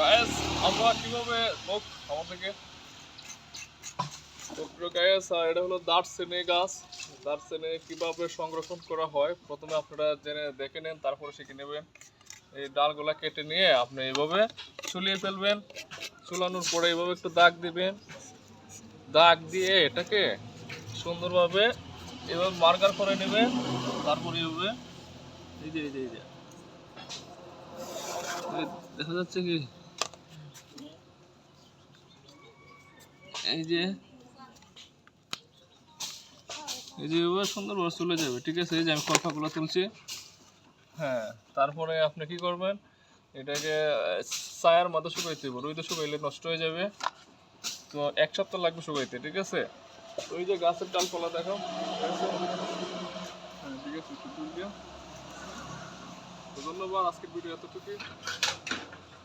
বাবা কীভাবে মুখ আমার থেকে? এটা হলো দারচিনি গাছ। দারচিনি কীভাবে সংরক্ষণ করা হয়, প্রথমে আপনারা জেনে দেখে নেন, তারপরে শিখে নেবেন। এই ডালগুলা কেটে নিয়ে আপনি এইভাবে চুলিয়ে ফেলবেন। চুলানোর পরে এইভাবে একটু দাগ দিবেন। দাগ দিয়ে এটাকে সুন্দরভাবে এভাবে মার্কার করে নেবেন। তারপরে এইভাবে এই যে এই যে। এই যে, দেখা যাচ্ছে কি? এই যে এই যে এবার সুন্দরভাবে চলে যাবে, ঠিক আছে? এই যে আমি কলকাগুলো তুলছি। হ্যাঁ তারপরে আপনি কি করবেন? এটাকে ছায়ার মধ্যে শুকাইতে হবে। রোদে শুকাইলে নষ্ট হয়ে যাবে। তো এক সপ্তাহ লাগবে শুকাইতে, ঠিক আছে? ওই যে গাছের ডালপালা দেখো? হ্যাঁ ঠিক আছে ধন্যবাদ, আজকের ভিডিও এতটুকুই।